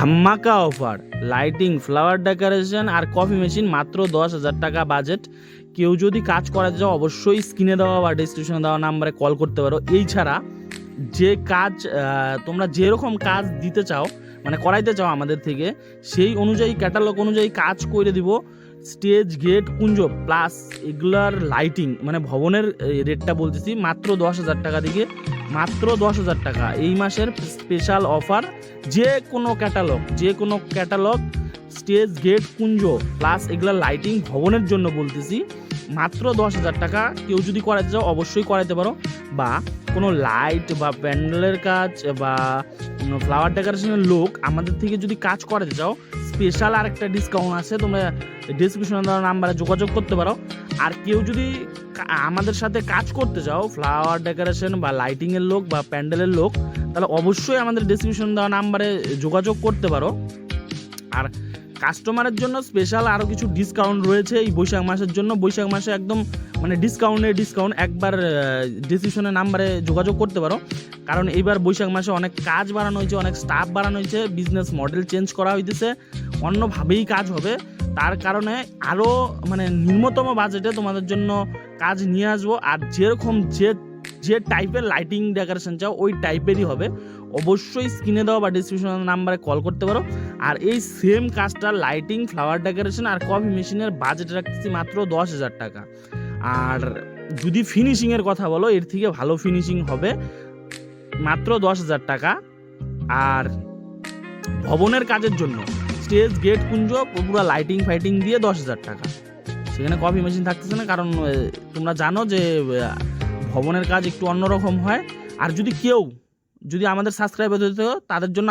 ধামাকা offer. Lighting, flower decoration আর coffee machine মাত্র দশ হাজার টাকা বাজেট। কেউ যদি কাজ করাতে চাও, অবশ্যই স্ক্রিনে দেওয়া বা ডিসক্রিপশনে দেওয়া নাম্বারে কল করতে পারো। এই ছাড়া যে কাজ তোমরা যেরকম কাজ দিতে চাও মানে করাইতে চাও আমাদের থেকে, সেই অনুযায়ী ক্যাটালগ অনুযায়ী কাজ করে দিব। স্টেজ, গেট, কুঞ্জ প্লাস এগুলার লাইটিং মানে ভবনের রেটটা বলতেছি, মাত্র দশ হাজার টাকা থেকে মাত্র দশ হাজার টাকা। এই মাসের স্পেশাল অফার যে কোনো ক্যাটালগ যে কোনো ক্যাটালগ স্টেজ গেট কুঞ্জ প্লাস এগুলা লাইটিং ভবনের জন্য বলতেছি, মাত্র দশ হাজার টাকা। কেউ যদি করাতে চাও, অবশ্যই করাতে পারো। বা কোনো লাইট বা প্যান্ডেলের কাজ বা ফ্লাওয়ার ডেকোরেশনের লোক আমাদের থেকে যদি কাজ করাতে চাও স্পেশাল আর একটা ডিসকাউন্ট আছে, তোমরা ডিসক্রিপশনে দেওয়া নাম্বারে যোগাযোগ করতে পারো। আর কেউ যদি আমাদের সাথে কাজ করতে চাও ফ্লাওয়ার ডেকোরেশন বা লাইটিংয়ের লোক বা প্যান্ডেলের লোক, তাহলে অবশ্যই আমাদের ডিসক্রিপশন দেওয়া নাম্বারে যোগাযোগ করতে পারো। আর কাস্টমারের জন্য স্পেশাল আরও কিছু ডিসকাউন্ট রয়েছে এই বৈশাখ মাসের জন্য। বৈশাখ মাসে একদম মানে ডিসকাউন্টে ডিসকাউন্ট একবার ডিসক্রিপশনের নাম্বারে যোগাযোগ করতে পারো। কারণ এইবার বৈশাখ মাসে অনেক কাজ বাড়ানো হয়েছে, অনেক স্টাফ বাড়ানো হয়েছে বিজনেস মডেল চেঞ্জ করা হইতেছে। অন্যভাবেই কাজ হবে। তার কারণে আরও মানে নিম্নতম বাজেটে তোমাদের জন্য কাজ নিয়ে আসব। আর যেরকম যে যে টাইপের লাইটিং ডেকোরেশন চাও, ওই টাইপেরই হবে। অবশ্যই স্ক্রিনে দেওয়া বা ডিসক্রিপশন নাম্বারে কল করতে পারো। আর এই সেম কাজটা লাইটিং ফ্লাওয়ার ডেকোরেশন আর কফি মেশিনের বাজেট রাখতেছি মাত্র দশ হাজার টাকা। আর যদি ফিনিশিংয়ের কথা বলো, এর থেকে ভালো ফিনিশিং হবে মাত্র দশ হাজার টাকা। আর ভবনের কাজের জন্য স্টেজ, গেট, কুঞ্জ, পুরো লাইটিং ফাইটিং দিয়ে দশ হাজার টাকা। সেখানে কফি মেশিন থাকতেছে না, কারণ তোমরা জানো যে ভবনের কাজ একটু অন্যরকম হয়। আর যদি কেউ, যদি আমাদের সাবস্ক্রাইবার হতে তাদের জন্য